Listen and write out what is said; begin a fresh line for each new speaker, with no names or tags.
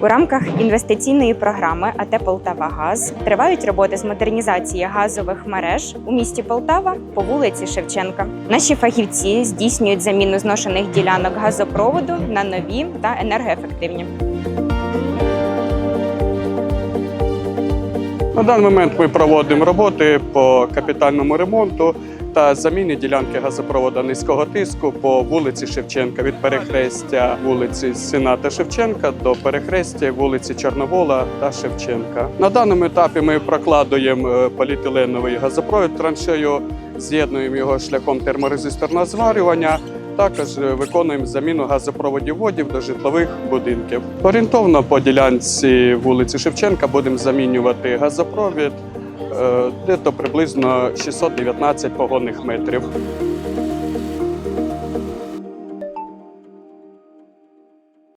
У рамках інвестиційної програми АТ Полтава Газ тривають роботи з модернізації газових мереж у місті Полтава по вулиці Шевченка. Наші фахівці здійснюють заміну зношених ділянок газопроводу на нові та енергоефективні.
На даний момент ми проводимо роботи по капітальному ремонту та заміні ділянки газопроводу низького тиску по вулиці Шевченка від перехрестя вулиці Сената Шевченка до перехрестя вулиці Чорновола та Шевченка. На даному етапі ми прокладуємо е, поліетиленовий газопровід траншею, з'єднуємо його шляхом терморезисторного зварювання. Також е, виконуємо заміну газопроводів водів до житлових будинків. Орієнтовно по ділянці вулиці Шевченка будемо замінювати газопровід е, де-то приблизно 619 погонних метрів.